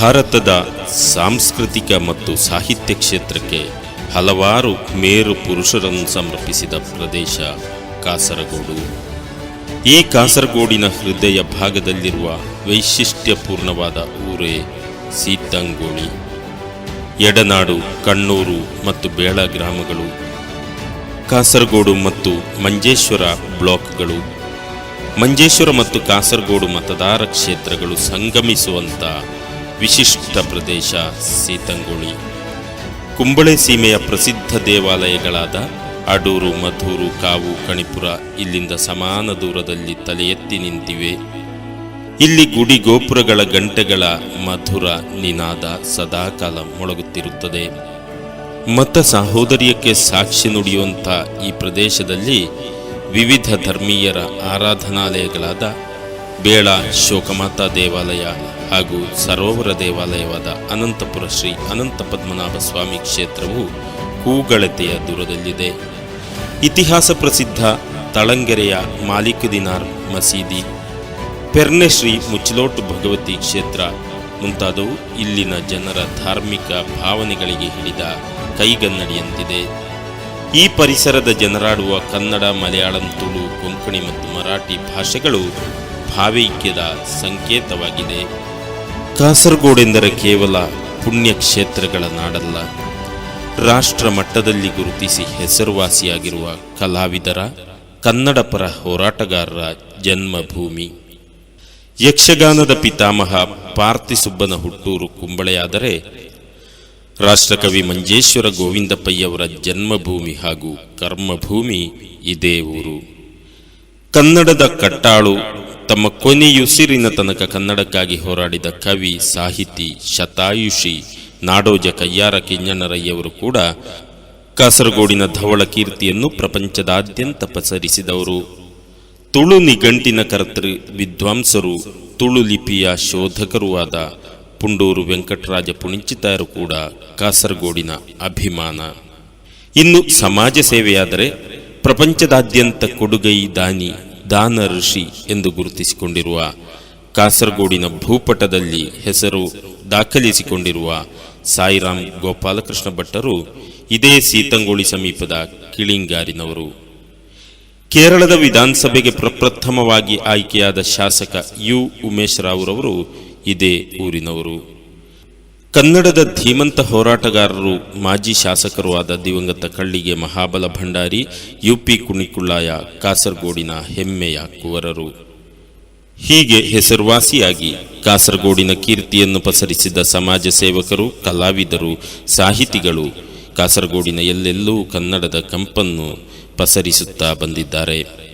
ಭಾರತದ ಸಾಂಸ್ಕೃತಿಕ ಮತ್ತು ಸಾಹಿತ್ಯ ಕ್ಷೇತ್ರಕ್ಕೆ ಹಲವಾರು ಮೇರು ಪುರುಷರನ್ನು ಸಮರ್ಪಿಸಿದ ಪ್ರದೇಶ ಕಾಸರಗೋಡು. ಈ ಕಾಸರಗೋಡಿನ ಹೃದಯ ಭಾಗದಲ್ಲಿರುವ ವೈಶಿಷ್ಟ್ಯಪೂರ್ಣವಾದ ಊರೇ ಸೀತಂಗೋಳಿ ಎಡನಾಡು, ಕಣ್ಣೂರು ಮತ್ತು ಬೇಳ ಗ್ರಾಮಗಳು, ಕಾಸರಗೋಡು ಮತ್ತು ಮಂಜೇಶ್ವರ ಬ್ಲಾಕ್ಗಳು. ಮಂಜೇಶ್ವರ ಮತ್ತು ಕಾಸರಗೋಡು ಮತದಾರ ಕ್ಷೇತ್ರಗಳು ಸಂಗಮಿಸುವಂಥ ವಿಶಿಷ್ಟ ಪ್ರದೇಶ ಸೀತಂಗುಳಿ. ಕುಂಬಳೆ ಸೀಮೆಯ ಪ್ರಸಿದ್ಧ ದೇವಾಲಯಗಳಾದ ಅಡೂರು, ಮಧೂರು, ಕಾವು, ಕಣಿಪುರ ಇಲ್ಲಿಂದ ಸಮಾನ ದೂರದಲ್ಲಿ ತಲೆ ಎತ್ತಿ ನಿಂತಿವೆ. ಇಲ್ಲಿ ಗುಡಿ ಗೋಪುರಗಳ ಗಂಟೆಗಳ ಮಧುರ ನಿನಾದ ಸದಾಕಾಲ ಮೊಳಗುತ್ತಿರುತ್ತದೆ. ಮತ ಸಹೋದರಿಯಕ್ಕೆ ಸಾಕ್ಷಿ ನುಡಿಯುವಂಥ ಈ ಪ್ರದೇಶದಲ್ಲಿ ವಿವಿಧ ಧರ್ಮೀಯರ ಆರಾಧನಾಲಯಗಳಾದ ಬೇಳ ಶೋಕಮಾತಾ ದೇವಾಲಯ ಹಾಗೂ ಸರೋವರ ದೇವಾಲಯವಾದ ಅನಂತಪುರ ಶ್ರೀ ಅನಂತ ಪದ್ಮನಾಭ ಸ್ವಾಮಿ ಕ್ಷೇತ್ರವು ಹೂಗಳತೆಯ ದೂರದಲ್ಲಿದೆ. ಇತಿಹಾಸ ಪ್ರಸಿದ್ಧ ತಳಂಗೆರೆಯ ಮಾಲಿಕ್ ದಿನಾರ್ ಮಸೀದಿ, ಪೆರ್ನೆ ಶ್ರೀ ಮುಚ್ಚಲೋಟು ಭಗವತಿ ಕ್ಷೇತ್ರ ಮುಂತಾದವು ಇಲ್ಲಿನ ಜನರ ಧಾರ್ಮಿಕ ಭಾವನೆಗಳಿಗೆ ಹಿಡಿದ ಕೈಗನ್ನಡಿಯಂತಿದೆ. ಈ ಪರಿಸರದ ಜನರಾಡುವ ಕನ್ನಡ, ಮಲಯಾಳಂ, ತುಳು, ಕೊಂಕಣಿ ಮತ್ತು ಮರಾಠಿ ಭಾಷೆಗಳು ಭಾವೈಕ್ಯದ ಸಂಕೇತವಾಗಿದೆ. ಕಾಸರಗೋಡೆಂದರೆ ಕೇವಲ ಪುಣ್ಯಕ್ಷೇತ್ರಗಳ ನಾಡಲ್ಲ. ರಾಷ್ಟ್ರ ಮಟ್ಟದಲ್ಲಿ ಗುರುತಿಸಿ ಹೆಸರುವಾಸಿಯಾಗಿರುವ ಕಲಾವಿದರ ಕನ್ನಡ ಪರ ಹೋರಾಟಗಾರರ ಜನ್ಮಭೂಮಿ. ಯಕ್ಷಗಾನದ ಪಿತಾಮಹ ಪಾರ್ಥಿಸುಬ್ಬನ ಹುಟ್ಟೂರು ಕುಂಬಳೆಯಾದರೆ, ರಾಷ್ಟ್ರಕವಿ ಮಂಜೇಶ್ವರ ಗೋವಿಂದಪ್ಪಯ್ಯವರ ಜನ್ಮಭೂಮಿ ಹಾಗೂ ಕರ್ಮಭೂಮಿ ಇದೇ ಊರು. ಕನ್ನಡದ ಕಟ್ಟಾಳು ತಮ್ಮ ಕೊನೆಯುಸಿರಿನ ತನಕ ಕನ್ನಡಕ್ಕಾಗಿ ಹೋರಾಡಿದ ಕವಿ, ಸಾಹಿತಿ, ಶತಾಯುಷಿ, ನಾಡೋಜ ಕಯ್ಯಾರ ಕಿಂಜಣ್ಣರಯ್ಯವರು ಕೂಡ ಕಾಸರಗೋಡಿನ ಧವಳ ಕೀರ್ತಿಯನ್ನು ಪ್ರಪಂಚದಾದ್ಯಂತ ಪಸರಿಸಿದವರು. ತುಳು ನಿಘಂಟಿನ ಕರ್ತೃ ವಿದ್ವಾಂಸರು, ತುಳು ಲಿಪಿಯ ಶೋಧಕರೂ ಆದ ಪುಂಡೂರು ವೆಂಕಟರಾಜ ಪುಣಿಚಿತಾರು ಕೂಡ ಕಾಸರಗೋಡಿನ ಅಭಿಮಾನ. ಇನ್ನು ಸಮಾಜ ಸೇವೆಯಾದರೆ ಪ್ರಪಂಚದಾದ್ಯಂತ ಕೊಡುಗೈ ದಾನಿ ದಾನ ಋಷಿ ಎಂದು ಗುರುತಿಸಿಕೊಂಡಿರುವ ಕಾಸರಗೋಡಿನ ಭೂಪಟದಲ್ಲಿ ಹೆಸರು ದಾಖಲಿಸಿಕೊಂಡಿರುವ ಸಾಯಿರಾಮ್ ಗೋಪಾಲಕೃಷ್ಣ ಭಟ್ಟರು ಇದೇ ಸೀತಂಗೋಳಿ ಸಮೀಪದ ಕಿಳಿಂಗಾರಿನವರು. ಕೇರಳದ ವಿಧಾನಸಭೆಗೆ ಪ್ರಪ್ರಥಮವಾಗಿ ಆಯ್ಕೆಯಾದ ಶಾಸಕ ಯು ಉಮೇಶ್ ರಾವ್ರವರು ಇದೇ ಊರಿನವರು. ಕನ್ನಡದ ಧೀಮಂತ ಹೋರಾಟಗಾರರು ಮಾಜಿ ಶಾಸಕರು ಆದ ದಿವಂಗತ ಕಳ್ಳಿಗೆ ಮಹಾಬಲ ಭಂಡಾರಿ ಯುಪಿ ಕುಣಿಕುಳ್ಳಾಯ ಕಾಸರಗೋಡಿನ ಹೆಮ್ಮೆಯ ಕುವರರು. ಹೀಗೆ ಹೆಸರುವಾಸಿಯಾಗಿ ಕಾಸರಗೋಡಿನ ಕೀರ್ತಿಯನ್ನು ಪಸರಿಸಿದ ಸಮಾಜ ಸೇವಕರು, ಕಲಾವಿದರು, ಸಾಹಿತಿಗಳು ಕಾಸರಗೋಡಿನ ಎಲ್ಲೆಲ್ಲೂ ಕನ್ನಡದ ಕಂಪನ್ನು ಪಸರಿಸುತ್ತಾ ಬಂದಿದ್ದಾರೆ.